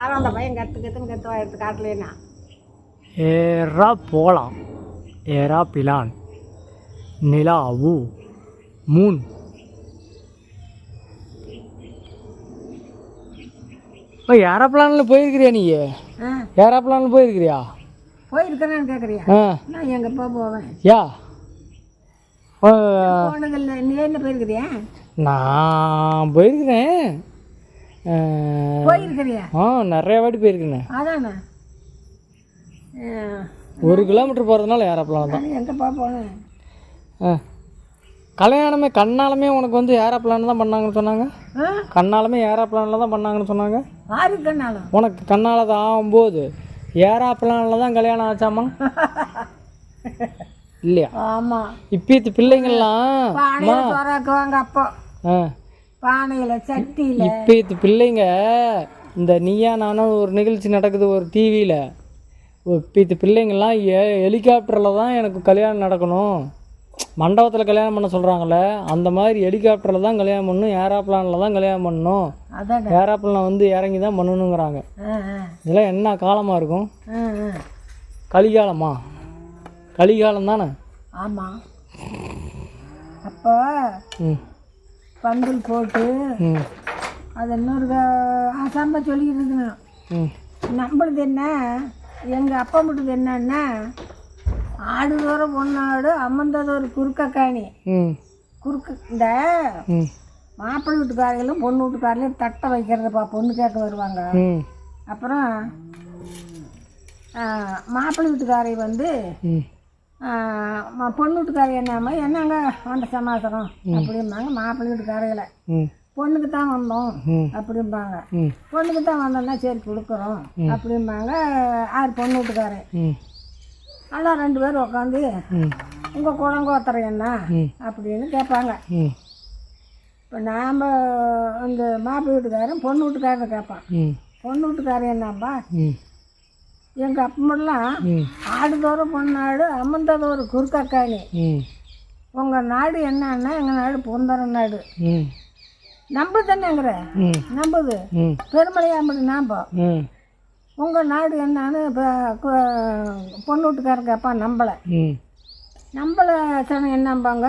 ஆனால் அந்த பையன் கற்று கற்றுன்னு கற்றுவா எடுத்து காட்டலேன்னா ஏரா போலாம். ஏரா பிலான் நிலாவு மூன். இப்போ ஏரோப்ளானில் போயிருக்கிறியா நீ? ஏரோப்ளானில் போயிருக்கிறியா? போயிருக்கிறேன்னு கேட்குறியா நான் எங்கப்பா போவேன்? யா. போனதில்லை. நீ என்ன போயிருக்கிறியா? நான் போயிருக்கிறேன். போயிருக்கிறியா? ஆ நிறைய வாட்டி போயிருக்கிறேன் அதானே? ஒரு கிலோமீட்டர் போகிறதுனால ஏரோப்ளான் தான். எங்கப்பா போனேன் ஆ கல்யாணமே கண்ணாலுமே உனக்கு வந்து ஏரோப்ளான் தான் பண்ணாங்கன்னு சொன்னாங்க. கண்ணாலுமே ஏரோப்ளானில் தான் பண்ணாங்கன்னு சொன்னாங்க. யாருக்குன்னாலும் உனக்கு கண்ணால் தான் ஆகும்போது ஏரோப்ளானில் தான் கல்யாணம் ஆச்சாமா? இல்லையா? ஆமாம் இப்பீத்து பிள்ளைங்கள்லாம் அப்போ. ஆ. பானையில் சட்டியில். இப்பீத்து பிள்ளைங்க இந்த நீயா நானும் ஒரு நிகழ்ச்சி நடக்குது ஒரு டிவியில் இப்பீத்து பிள்ளைங்கள்லாம் ஏ ஹெலிகாப்டரில் தான் எனக்கு கல்யாணம் நடக்கணும். மண்டபத்தில் கல்யாணம் பண்ண சொல்கிறாங்களே அந்த மாதிரி ஹெலிகாப்டரில் தான் கல்யாணம் பண்ணணும். ஏரோப்ளானில் தான் கல்யாணம் பண்ணணும். ஏரோப்ளான் வந்து இறங்கி தான் பண்ணணுங்கிறாங்க. இதெல்லாம் என்ன காலமாக இருக்கும்? கலிகாலமா கலிகாலம்? தானே ஆமாம் அப்போ பந்தல் போட்டு அது இன்னொரு ஆசாம சொல்லிக்கிட்டு இருக்கணும் நம்மளுது என்ன? எங்கள் அப்பா மட்டுது என்னன்னா ஆடு தூரம் பொண்ணாடு அம்மந்தது ஒரு குறுக்கக்காணி. ம். குறுக்கு இந்த மாப்பிள்ளை வீட்டுக்காரங்களும் பொண்ணு வீட்டுக்காரலையும் தட்டை வைக்கிறதுப்பா பொண்ணு கேட்க வருவாங்க. அப்புறம் மாப்பிள்ளை வீட்டுக்காரை வந்து பொண்ணு வீட்டுக்காரி என்னம்மா? என்னங்க வந்த சமாசாரம்? அப்படிம்பாங்க. மாப்பிள்ளை வீட்டுக்காரையில் பொண்ணுக்கு தான் வந்தோம் அப்படிம்பாங்க. பொண்ணுக்கு தான் வந்தோம்னா சரி கொடுக்குறோம் அப்படிம்பாங்க. ஆறு பொண்ணு வீட்டுக்காரன் எல்லாம் ரெண்டு பேரும் உட்காந்து உங்கள் குளங்கோத்திரம் என்ன? அப்படின்னு கேட்பாங்க. இப்போ நாம் இந்த மாப்பிள்ளை வீட்டுக்காரன் பொண்ணு வீட்டுக்காரன் கேட்பான். பொண்ணு வீட்டுக்காரன் என்னப்பா? எங்கள் அப்பமெல்லாம் ஆடுதோறும் பொண்ணாடு அம்மந்ததோறு குறுக்கக்காணி உங்கள் நாடு என்னன்னா எங்கள் நாடு பொந்தர நாடு. ம். நம்பு தானேங்கிற ம். நம்புது. ம். பெருமளையாம்படி நாம்போ. உங்கள் நாடு என்னன்னு பொண்ணு வீட்டுக்காரன் கேட்பான் நம்பலை. ம். நம்பலை சனம் என்னம்பாங்க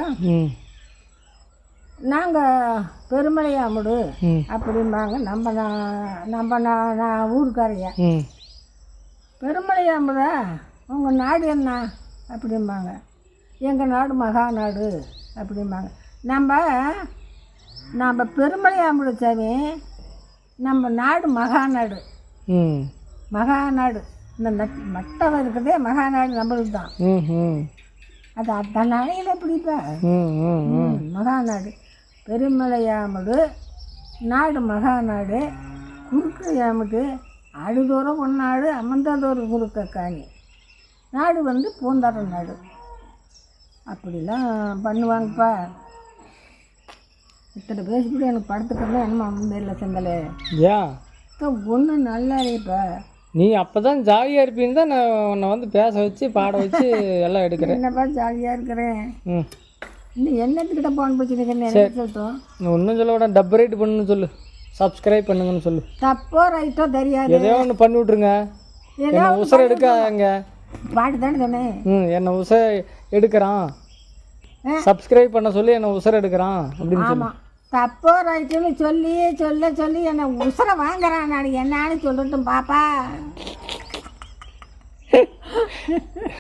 நாங்கள் பெருமளையாமுடு ம். அப்படிம்பாங்க. நம்ம நான் நம்ம நான் நான் ஊருக்காரைய ம் பெருமளையாமுடா உங்கள் நாடு என்ன? அப்படிம்பாங்க. எங்கள் நாடு மகா நாடு அப்படிம்பாங்க. நம்ம நம்ம பெருமளையாமுடு சாமி. நம்ம நாடு மகா நாடு. மகா நாடு. இந்த நட் மட்டம் இருக்கிறதே மகா நாடு நம்மளுக்கு தான் அது அந்த நாளையில் எப்படிப்பா ம் ம் ம், மகாநாடு பெருமலையாமடு நாடு. மகாநாடு குறுக்கையாமடு அடுதோறும் ஒன்னாடு அமர்ந்ததோறும் குறுக்க காணி. நாடு வந்து பூந்தார நாடு. அப்படிலாம் பண்ணுவாங்கப்பா. இத்தனை பேசிப்படி எனக்கு படத்துக்கு என்னமா தெரியல செந்தலே ஏன் ஒன்றும் நல்லா இல்லையப்பா நீ அப்போ தான் ஜாலியாக இருப்பீன்னு தான் நான் உன்னை வந்து பேச வச்சு பாட வச்சு எல்லாம் எடுக்கிறேன். என்னப்பா ஜாலியாக இருக்கிறேன்? ம். இன்னும் என்னத்துக்கிட்ட போன் எனக்கு சொல்லட்டும்? நீ ஒன்றும் சொல்ல விட டப் ரைட் பண்ணுன்னு சொல்லு. சப்ஸ்கிரைப் பண்ணுங்கன்னு சொல்லு. தப்போ ரைட்டோ தெரியாது. எதையோ ஒன்று பண்ணி விட்ருங்க ஏதோ என்னை உசர எடுக்காங்க பாட்டு தானே சொன்னேன் ம் என்னை உசர எடுக்கிறான். சப்ஸ்கிரைப் பண்ண சொல்லி என்னை உசர எடுக்கிறான் அப்படின்னு சொல்லு. தப்போ ரைட்டுன்னு சொல்லி சொல்ல சொல்லி என்னை உசுர வாங்குறான் நான். என்னன்னு சொல்லட்டும் பாப்பா.